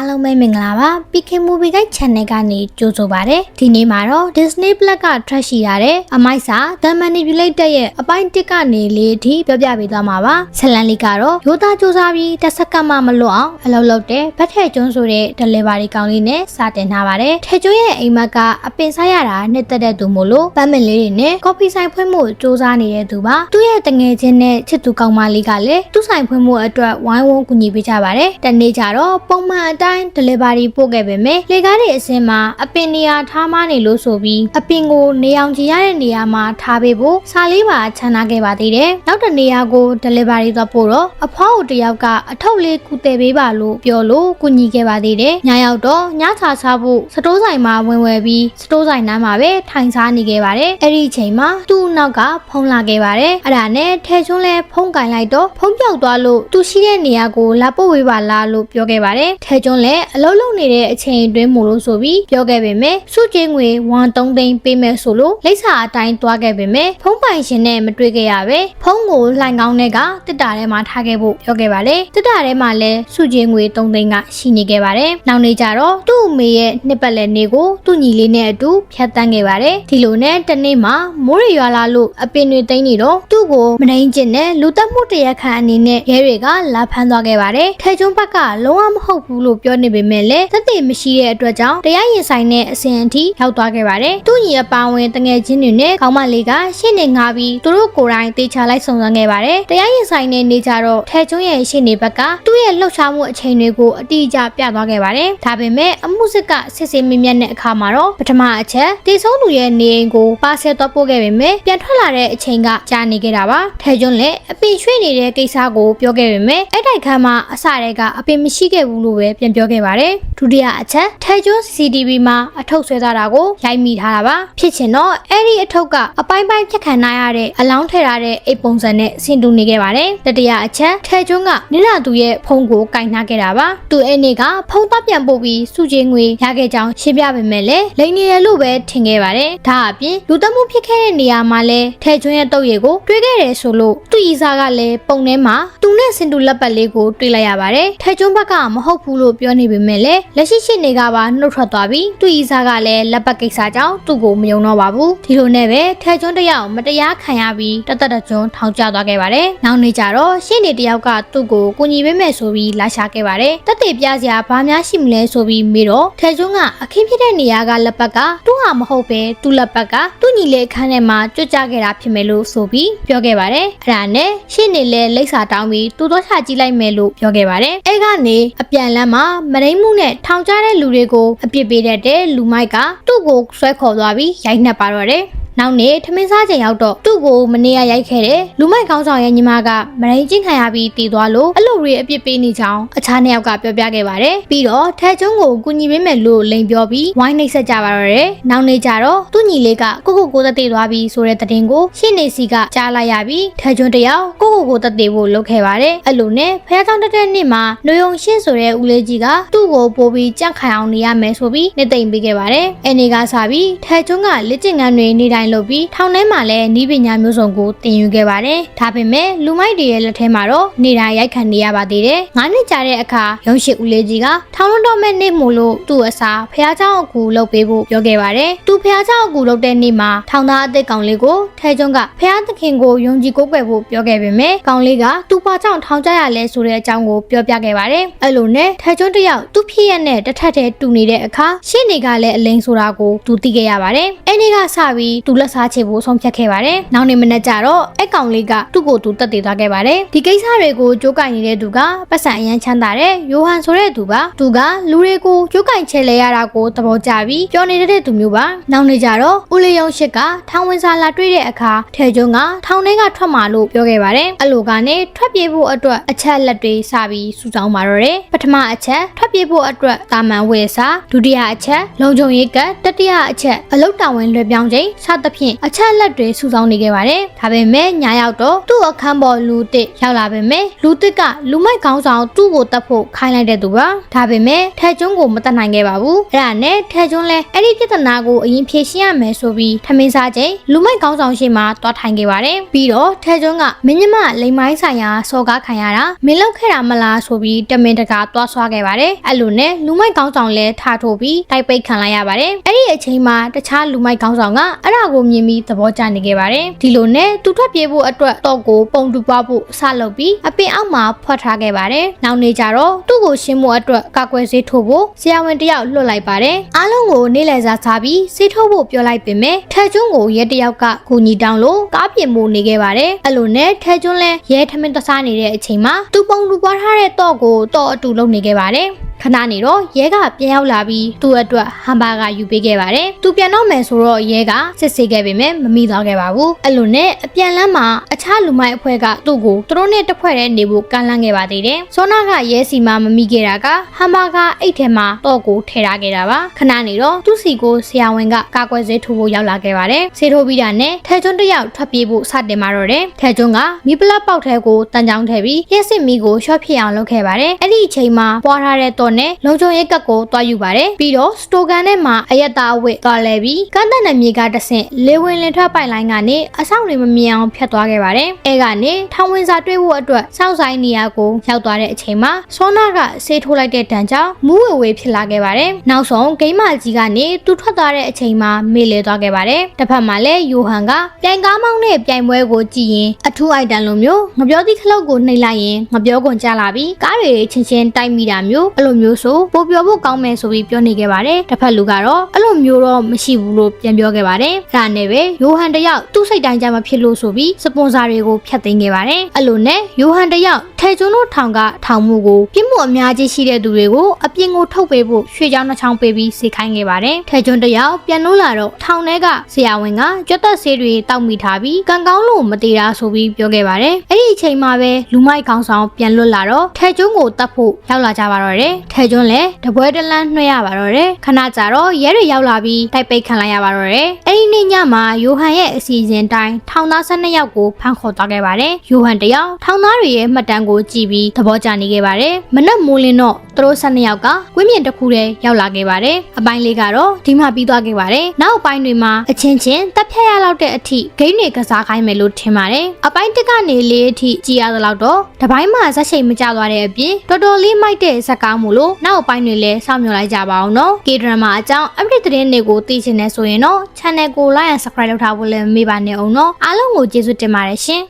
အားလုံးပဲမင်္ဂလာပါ PK Movie Guide Channel ကနေကြိုဆိုပါရစေဒီနေ့မှာတော့ Disney Plus ကထွက်ရှိရတဲ့အမိုက်စာ The Manipulator ရဲ့အပိုင်းတစ်ကနေလေးအထိပြောပြပေးသွားမှာပါဇလန်လေးကတော့ရိုးသားစူးစမ်းပြီးတစ်စက္ကန့်မှမလွတ်အောင်အလုပ်လုပ်တဲ့ဗတ်ထဲကျွန်းဆိုတဲ့ delivery ကောင်လေးနဲ့စတင်ထားပါတယ်ထဲကျွန်းရဲ့အိမ်မက်ကအပင်ဆိုင်ရတာနှစ်သက်တဲ့သူမို့လို့ပန်းမင်လေးတွေနဲ့ coffee ဆိုင်ဖွင့်မှုစူးစမ်းနေတဲ့သူပါသူ့ရဲ့တငယ်ချင်းနဲ့ချစ်သူကောင်မလေးကလည်းသူ့ဆိုင်ဖွင့်မှုအတွက်ဝိုင်းဝန်းကူညီပေးကြပါတယ်တနေ့ကျတော့ပုံမှန်အတိုင်း delivery ပို့ခဲ့ပေမဲ့လေကားတွေအစင်းမှာအပင်နေရာထားမနေလို့ဆိုပြီးအပင်ကိုနေအောင်ကြည့်ရတဲ့နေရာမှာထားပေးဖို့စာလေးပါချန်ထားခဲ့ပါသေးတယ်နောက်တစ်နေရာကို delivery သွားပို့တော့အဖွားကိုတယောက်ကအထုပ်လေးကူတယ်ပေးပါလို့ပြောလို့ကူညီခဲ့ပါသေးတယ်ညရောက်တော့ညစာစားဖို့စတိုးဆိုင်မှာဝင်ဝယ်ပြီးစတိုးဆိုင်နားမှာပဲထိုင်စားနေခဲ့ပါတယ်အဲ့ဒီအချိန်မှာသူ့နောက်ကဖုန်းလာခဲ့ပါတယ်အဲ့ဒါနဲ့ထဲချွန်းလဲဖုန်းကင်လိုက်တော့ဖုန်းပြောက်သွားလို့သူရှိတဲ့နေရာကိုလာပို့ဝေးပါလားလို့ပြောခဲ့ပါတယ်ထဲချွန်းလဲအလုံးလုံးနေတဲ့အချိန်အတွင်းမို့လို့ဆိုပြီးပြောခဲ့ပေမဲ့စုကျင်းငွေ1.3သိန်းပေးမယ်ဆိုလို့လိပ်စာအတိုင်းသွားခဲ့ပေမဲ့ဖုန်းပိုင်ရှင်နဲ့မတွေ့ခဲ့ရပဲဖုန်းကိုလှိုင်ကောင်းတဲ့ကတစ်တာထဲမှာထားခဲ့ဖို့ပြောခဲ့ပါတယ်တစ်တာထဲမှာလည်းစုကျင်းငွေ3သိန်းကရှိနေခဲ့ပါတယ်နောက်နေ့ကျတော့သူ့အမေရဲ့နှစ်ပတ်လည်နေ့ကိုသူ့ညီလေးနဲ့အတူဖြတ်တန်းခဲ့ပါတယ်ဒီလိုနဲ့တနေ့မှာမိုးရရွာလာလို့အပင်တွေသိမ်းနေတော့သူ့ကိုမနှိမ်ကျင်တဲ့လူတက်မှုတရားခံအနေနဲ့ရဲတွေကလာဖမ်းသွားခဲ့ပါတယ်ထဲကျွန်းဘက်ကလုံးဝမဟုတ်ဘူးလို့ပြောနေပေမဲ့လည်းသက်သေမရှိတဲ့အတွက်ကြောင့်တရားရင်ဆိုင်တဲ့အစဉ်အထိရောက်သွားခဲ့ပါတယ်သူ့ညီအပါဝင်တငယ်ချင်းတွေနဲ့ခေါင်းမလေးကရှင်းနေငါပြီးသူတို့ကိုယ်တိုင်တေချာလိုက်စုံစမ်းခဲ့ပါတယ်တရားရင်ဆိုင်တဲ့နေကြတော့ထဲကျွန်းရဲ့ရှင်းနေဘက်ကသူ့ရဲ့လှုပ်ရှားမှုအချိန်တွေကိုအတိအကျပြသွားခဲ့ပါတယ်ဒါပေမဲ့အမှုစစ်ကစစ်စစ်မြင့်မြတ်တဲ့အခါမှာတော့ပထမအချက်တေဆုံးသူရဲ့နေအိမ်ကိုပါဆယ်တော့ပို့ခဲ့ပေမဲ့ပြန်ထွက်လာတဲ့အချိန်ကကြာနေခဲ့တာပါထဲကျွန်းလည်းအပင်ရွှေ့နေတဲ့ကိစ္စကိုပြောခဲ့ပေမဲ့အဲ့တိုက်ခန်းမှာအစတည်းကအပင်မရှိခဲ့ဘူးလို့ပဲပြန်ပြောခဲ့ပါတယ်ဒုတိယအချက်ထဲကျွန်း CCTV မှာအထုပ်ဆွဲထားတာကိုရိုက်မိထားတာပါဖြစ်ချင်တော့အဲ့ဒီအထုပ်ကအပိုင်းပိုင်းဖြတ်ခံနိုင်ရတဲ့အလောင်းထည့်ထားတဲ့အိတ်ပုံစံနဲ့ဆင်တူနေခဲ့ပါတယ်တတိယအချက်ထဲကျွန်းကနင်လာသူရဲ့ဖုန်းကိုကင်ထားခဲ့တာပါသူအဲ့နေ့ကဖုန်းသားပြန်ပို့ပြီးစုချင်းငွေရခဲ့ကြောင်းရှင်းပြပေမဲ့လည်းလိန်နေရလို့ပဲထင်ခဲ့ပါတယ်ဒါအပြင်လူသမှုဖြစ်ခဲ့တဲ့နေရာမှာလည်းထဲကျွန်းရဲ့တုပ်ရည်ကိုတွေးခဲ့တယ်ဆိုလို့သူ့ဤစားကလည်းပုံထဲမှာသူနဲ့စင်တူလက်ပတ်လေးကိုတွေးလိုက်ရပါတယ်ထဲကျွန်းဘက်ကမဟုတ်ဘူးလို့ပြောနေပေမဲ့လည်းလက်ရှိရှိနေကပါနှုတ်ထွက်သွားပြီးသူ့ဤစားကလည်းလက်ပတ်ကိစ္စကြောင့်သူ့ကိုမယုံတော့ပါဘူးဒီလိုနဲ့ပဲထဲကျွန်းတစ်ယောက်မတရားခံရပြီးတသက်တကျွန်းထောင်ကျသွားခဲ့ပါတယ်နောက်နေ့ကျတော့ရှင်းနေတစ်ယောက်ကသူ့ကိုကူညီပေးမယ်ဆိုပြီးလာရှာခဲ့ပါတယ်တက်တေပြစရာဘာများရှိမလဲဆိုပြီးမေးတော့ထဲကျွန်းကအခင်းဖြစ်တဲ့နေရာကလက်ပတ်ကသူ့ဟာမဟုတ်ပဲသူ့လက်ပတ်ကသူ့ညီလေးအခန်းထဲမှာကြွကြခဲ့တာဖြစ်မယ်လို့ဆိုပြီးပြောခဲ့ပါတယ်အဲ့ဒါနဲ့ရှင်းနေလဲလိပ်စာတောင်းပြီးသူ့တော့ချကြည့်လိုက်မယ်လို့ပြောခဲ့ပါတယ်အဲ့ကနေအပြန်လမ်းမှာမရိမ့်မှုနဲ့ထောင်ချတဲ့လူတွေကိုအပြစ်ပေးတတ်တဲ့လူမိုက်ကသူ့ကိုဆွဲခေါ်သွားပြီးရိုက်နှက်ပါတော့တယ် နောက်နေ့ထမင်းစားချိန်ရောက်တော့သူ့ကိုမနေ့ကရိုက်ခဲ့တဲ့လူမိုက်ကောင်းဆောင်ရဲ့ညီမကမရိန်ချင်းခံရပြီးတည်သွားလို့အလုပ်တွေအပြစ်ပေးနေကြောင်းအခြားနှစ်ယောက်ကပြောပြခဲ့ပါတယ်ပြီးတော့ထဲကျွန်းကိုကူညီပေးမယ်လို့လိန်ပြောပြီးဝိုင်းနှိပ်ဆက်ကြပါတော့တယ်နောက်နေ့ကျတော့သူ့ညီလေးကကိုကိုကိုသက်တည်သွားပြီးဆိုတဲ့သတင်းကိုရှင်းနေစီကကြားလိုက်ရပြီးထဲကျွန်းတယောက်ကိုကိုကိုသက်တည်ဖို့လုပ်ခဲ့ပါတယ်အဲ့လိုနဲ့ဖះချောင်းတက်တဲ့နေ့မှာနှွေုံရှင်းဆိုတဲ့ဦးလေးကြီးကသူ့ကိုပို့ပြီးကြန့်ခိုင်အောင်နေရမယ်ဆိုပြီးနေသိမ့်ပေးခဲ့ပါတယ်အဲ့ဒီကစပြီးထဲကျွန်းကလက်ကျင်ငန်းတွေနေတိုင်းလုပ်ပြီးထောင်ထဲမှာလည်းနီးပညာမျိုးစုံကိုသင်ယူခဲ့ပါတယ်ဒါပေမဲ့လူမိုက်တွေရဲ့လက်ထဲမှာတော့နေတိုင်းရိုက်ခံနေရပါသေးတယ်ငါးနှစ်ကြာတဲ့အခါရုံးရှိဦးလေးကြီးကထောင်တော်မဲ့နေ့မို့လို့သူ့အစားဖះเจ้าအကူလုပ်ပေးဖို့ပြောခဲ့ပါတယ်သူဖះเจ้าအကူလုပ်တဲ့နေ့မှာထောင်သားအသက်ကောင်လေးကိုထဲကျွန်းကဖះသခင်ကိုယုံကြည်ကိုးကွယ်ဖို့ပြောခဲ့ပေမဲ့ကောင်လေးကသူ့ပါကြောင့်ထောင်ကြရလဲဆိုတဲ့အကြောင်းကိုပြောပြခဲ့ပါတယ်အဲ့လိုနဲ့ထဲကျွန်းတယောက်သူ့ဖြစ်ရက်နဲ့တစ်ထက်တည်းတူနေတဲ့အခါရှင်းနေကလည်းအလိန်ဆိုတာကိုသူသိခဲ့ရပါတယ်အဲ့ဒီကစပြီးသူ လက်စားချေဖို့ဆုံးဖြတ်ခဲ့ပါတယ်နောက်နေ့မနေ့ကျတော့အဲ့ကောင်လေးကသူ့ကိုသူတက်တည်သွားခဲ့ပါတယ်ဒီကိစ္စတွေကိုကြိုးကင်နေတဲ့သူကပတ်စံအရန်ချမ်းသာတဲ့ယိုဟန်ဆိုတဲ့သူပါသူကလူတွေကိုကြိုးကင်ချဲလဲရတာကိုသဘောကျပြီးပြောနေတဲ့သူမျိုးပါနောက်နေ့ကျတော့ဦးလေးယုံရှစ်ကထောင်ဝင်စာလာတွေ့တဲ့အခါထဲကျွန်းကထောင်ထဲကထွက်มาလို့ပြောခဲ့ပါတယ်အလိုကနေထွက်ပြေးဖို့အတွက်အချက်လက်တွေစပြီးစုဆောင်းပါတော့တယ်ပထမအချက်ထွက်ပြေးဖို့အတွက်တာမန်ဝယ်စာဒုတိယအချက်လုံခြုံရေးကတတိယအချက်အလုတ်တာဝန်လွှဲပြောင်းချိန်စသဖြင့်အချက်လက်တွေစုဆောင်းနေခဲ့ပါတယ်ဒါပေမဲ့ညာရောက်တော့သူ့အခန်းပေါ်လူတစ်ရောက်လာပေမဲ့လူတစ်ကလူမိုက်ခေါင်းဆောင်သူ့ကိုတတ်ဖို့ခိုင်းလိုက်တဲ့သူပါဒါပေမဲ့ထဲကျွန်းကိုမတတ်နိုင်ခဲ့ပါဘူးအဲ့ဒါနဲ့ထဲကျွန်းလဲအဲ့ဒီပြဿနာကိုအရင်ဖြေရှင်းရမယ်ဆိုပြီးထမင်းစားချိန်လူမိုက်ခေါင်းဆောင်ရှိမှတွားထိုင်ခဲ့ပါတယ်ပြီးတော့ထဲကျွန်းကမင်းညမလိမ်မိုင်းဆိုင်ရာစော်ကားခံရတာမင်းလောက်ခဲ့တာမလားဆိုပြီးတမင်တကာတွားဆွားခဲ့ပါတယ်အဲ့လိုနဲ့လူမိုက်ခေါင်းဆောင်လဲထားထိုးပြီးတိုက်ပိတ်ခံလိုက်ရပါတယ်အဲ့ဒီအချိန်မှာတခြားလူမိုက်ခေါင်းဆောင်ကအဲ့ဒါကိုမြင်ပြီးသဘောကျနေခဲ့ပါတယ်ဒီလိုနဲ့သူထွက်ပြေးဖို့အတွက်တော့ကိုပုံတူပွားဖို့စလုပ်ပြီးအပင်အောက်မှာဖွက်ထားခဲ့ပါတယ်နောက်နေ့ကျတော့သူ့ကိုရှင်းဖို့အတွက်ကာကွယ်ဆေးထိုးဖို့ဆရာဝန်တယောက်လွှတ်လိုက်ပါတယ်အားလုံးကိုနေ့လည်စာစားပြီးဆေးထိုးဖို့ပြောလိုက်ပေမဲ့ထဲကျွန်းကိုရဲတယောက်ကကူညီတောင်းလို့ကားပြင်ဖို့နေခဲ့ပါတယ်အဲ့လိုနဲ့ထဲကျွန်းလဲရဲထမင်းတစားနေတဲ့အချိန်မှာသူပုံတူပွားထားတဲ့တော့ကိုတော့အတူလုံနေခဲ့ပါတယ်ခဏနေတော့ရဲကပြန်ရောက်လာပြီးသူ့အတွက်ဟမ်ဘာဂါယူပေးခဲ့ပါတယ်။သူပြန်တော့မယ်ဆိုတော့ရဲကစစ်ဆေးခဲ့ပေမဲ့မမိတော့ခဲ့ပါဘူး။အဲ့လိုနဲ့အပြန်လမ်းမှာအခြားလူမိုက်အဖွဲ့ကသူ့ကိုသူတို့နဲ့တစ်ဖွဲ့တည်းနေဖို့ကမ်းလှမ်းခဲ့ပါသေးတယ်။စောနာကရဲစီမှာမမိခဲ့တာကဟမ်ဘာဂါအိတ်ထဲမှာတော့ကိုထည့်ထားခဲ့တာပါ။ခဏနေတော့သူ့စီကိုဆရာဝန်ကကာကွယ်ဆေးထိုးဖို့ရောက်လာခဲ့ပါတယ်။ဆေးထိုးပြီးတာနဲ့ထဲကျွန်းတစ်ယောက်ထွက်ပြေးဖို့စတင်มาတော့တယ်။ထဲကျွန်းကမီပလက်ပေါက်ထဲကိုတန်ကြောင်းထည့်ပြီးရက်စစ်မီကိုရှော့ဖြစ်အောင်လုပ်ခဲ့ပါတယ်။အဲ့ဒီအချိန်မှာပွားထားတဲ့တော့နဲ့လုံချုံရဲကတ်ကိုတွားယူပါတယ်။ပြီးတော့စတိုကန်ထဲမှာအယက်သားအဝတ်တွားလဲပြီးကန်းတန်နယ်မြေကတဆင့်လေဝင်လင်ထွက်ပိုင်လိုင်းကနေအဆောင်တွေမမြင်အောင်ဖြတ်သွားခဲ့ပါတယ်။အဲကနေထောင်ဝင်စာတွေ့ဖို့အတွက်စောင့်ဆိုင်နေရာကိုရောက်သွားတဲ့အချိန်မှာစောနာကဆေးထိုးလိုက်တဲ့တန်ကြောင့်မူးဝေဝေဖြစ်လာခဲ့ပါတယ်။နောက်ဆုံးဂိမ်းမကြီးကနေသူထွက်သွားတဲ့အချိန်မှာမေ့လေသွားခဲ့ပါတယ်။တစ်ဖက်မှာလည်းယိုဟန်ကပြိုင်ကားမောင်းတဲ့ပြိုင်ပွဲကိုကြည့်ရင်အထူးအိုက်တန်လိုမျိုးငပြောသည့်ခလုတ်ကိုနှိပ်လိုက်ရင်ငပြောကွန်ကြလာပြီးကားတွေချင်းချင်းတိုက်မိတာမျိုးအဲ့လိုမျိုးဆိုပိုပြောဖို့ကောင်းမယ်ဆိုပြီးပြောနေခဲ့ပါတယ်။တစ်ဖက်လူကတော့အဲ့လိုမျိုးတော့မရှိဘူးလို့ပြန်ပြောခဲ့ပါတယ်။ဒါနဲ့ပဲယိုဟန်တယောက်သူ့စိတ်တိုင်းကြမဖြစ်လို့ဆိုပြီးစပွန်ဆာတွေကိုဖျက်သိမ်းခဲ့ပါတယ်။အဲ့လိုနဲ့ယိုဟန်တယောက်ထဲကျွန်းတို့ထောင်ကထောင်မှုကိုပြစ်မှုအများကြီးရှိတဲ့သူတွေကိုအပြင်ကိုထုတ်ပေးဖို့ရွှေချောင်းနှချောင်းပေးပြီးစေခိုင်းခဲ့ပါတယ်။ထဲကျွန်းတယောက်ပြန်လို့လာတော့ထောင်ထဲကဆရာဝန်ကကြွတ်သက်ဆေးတွေတောက်မိထားပြီးကံကောင်းလို့မသေးတာဆိုပြီးပြောခဲ့ပါတယ်။အဲ့ဒီအချိန်မှာပဲလူမိုက်ကောင်းဆောင်ပြန်လွတ်လာတော့ထဲကျွန်းကိုတတ်ဖို့ရောက်လာကြပါတော့တယ်။ထဲကျွန်းလည်းတပွဲတလန်းနှွှဲရပါတော့တယ်။ခဏကြာတော့ရဲတွေရောက်လာပြီးတိုက်ပိတ်ခံလိုက်ရပါတော့တယ်။အဲ့ဒီနေ့ညမှာယိုဟန်ရဲ့အစီအစဉ်တိုင်းထောင်သား12ယောက်ကိုဖမ်းခေါ်သွားခဲ့ပါတယ်။ယိုဟန်တယောက်ထောင်သားတွေရဲ့မှတ်တမ်းကိုကြည့်ပြီးသဘောကျနေခဲ့ပါတယ်။မနက်မိုးလင်းတော့ သူတို့12ယောက်ကကွင်းမြင့်တစ်ခုတည်းရောက်လာခဲ့ပါတယ်။အပိုင်းလေးကတော့ဒီမှပြီးသွားခဲ့ပါတယ်။နောက်အပိုင်းတွေမှာအချင်းချင်းတက်ဖြတ်ရလောက်တဲ့အထိဂိမ်းတွေကစားခိုင်းမယ်လို့ထင်ပါတယ်။အပိုင်းတစ်ကနေလေးအထိကြည်ရသလောက်တော့တပိုင်းမှာဇက်ချိန်မကျသွားတဲ့အပြင်တော်တော်လေးမိုက်တဲ့ဇက်ကောင်းမှုလို့နောက်အပိုင်းတွေလည်းစောင့်မျှော်လိုက်ကြပါအောင်နော်။ K-drama အကြောင်း update သတင်းတွေကိုသိချင်နေဆိုရင်တော့ channel ကို like and subscribe လုပ်ထားဖို့လည်းမမေ့ပါနဲ့အောင်နော်။အားလုံးကိုကျေးဇူးတင်ပါတယ်ရှင်။